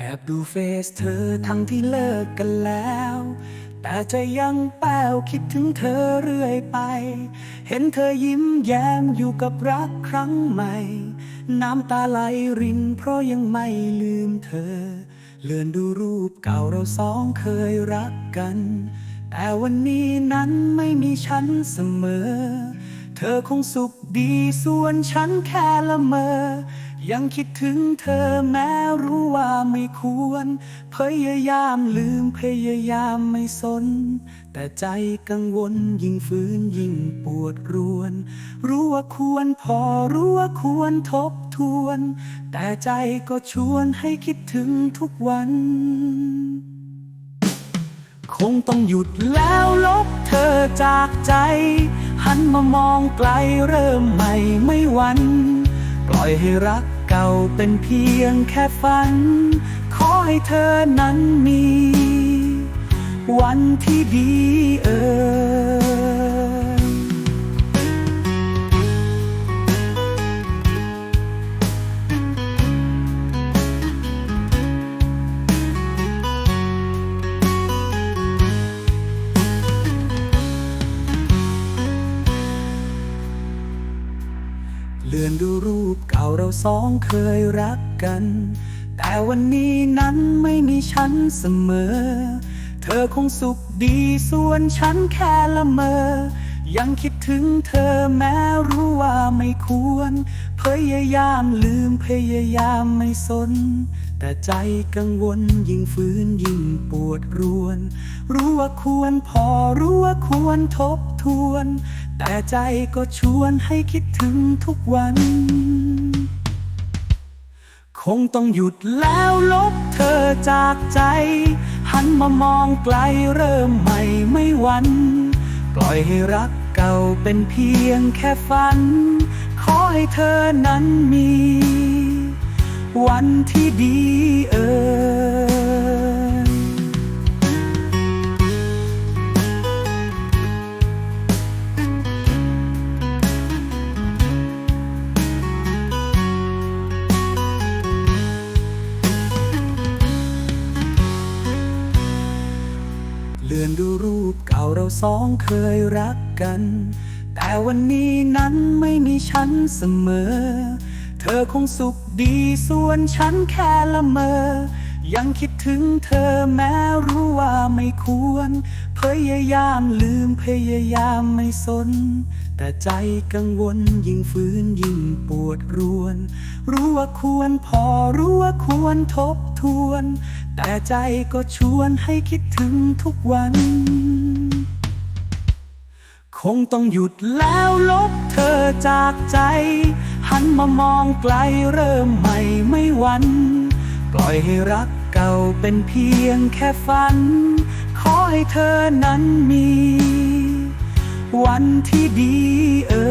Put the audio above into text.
แอบดูเฟซเธอทั้งที่เลิกกันแล้ว แต่ใจยังแป้วคิดถึงเธอเรื่อยไป เห็นเธอยิ้มแย้มอยู่กับรักครั้งใหม่ น้ำตาไหลรินเพราะยังไม่ลืมเธอ เลื่อนดูรูปเก่าเราสองเคยรักกัน แต่วันนี้นั้นไม่มีฉันเสมอ เธอคงสุขดีส่วนฉันแค่ละเมอ ยังคิดถึงเธอแม้รู้ว่าไม่ควร พยายามลืมพยายามไม่สน แต่ใจกังวลยิ่งฝืนยิ่งปวดรวน รู้ว่าควรพอรู้ว่าควรทบทวน แต่ใจก็ชวนให้คิดถึงทุกวัน คงต้องหยุดแล้วลบเธอจากใจ หันมามองไกลเริ่มใหม่ไม่วัน ปล่อยให้รัก เก่าเป็นเพียงแค่ฝัน ขอให้เธอนั้นมี วันที่ดีเอ่ย เลื่อนดูรูปเก่าเราสองเคยรักกัน แต่วันนี้นั้นไม่มีฉันเสมอ เธอคงสุขดีส่วนฉันแค่ละเมอ ยังคิดถึงเธอแม้รู้ว่าไม่ควร พยายามลืมพยายามไม่สน แต่ใจกังวลยิ่งฝืนยิ่งปวดรวน รู้ว่าควรพอรู้ว่าควรทบทวน แต่ใจก็ชวนให้คิดถึงทุกวัน คงต้องหยุดแล้วลบเธอจากใจ หันมามองไกลเริ่มใหม่ไม่วัน ล่อยให้รักเก่าเป็นเพียงแค่ฝัน ขอให้เธอนั้นมี วันที่ดีเอ่ย ดูรูปเก่าเราสองเคยรักกัน แต่วันนี้นั้นไม่มีฉันเสมอ เธอคงสุขดีส่วนฉันแค่ละเมอ ยังคิดถึงเธอแม้รู้ว่าไม่ควร พยายามลืมพยายามไม่สน แต่ใจกังวลยิ่งฝืนยิ่งปวดรวน รู้ว่าควรพอรู้ว่าควรทบทวน แต่ใจก็ชวนให้คิดถึงทุกวัน คงต้องหยุดแล้วลบเธอจากใจ หันมามองไกลเริ่มใหม่ไม่หวัน ปล่อยให้รักเก่าเป็นเพียงแค่ฝัน ขอให้เธอนั้นมี วันที่ดีเอ่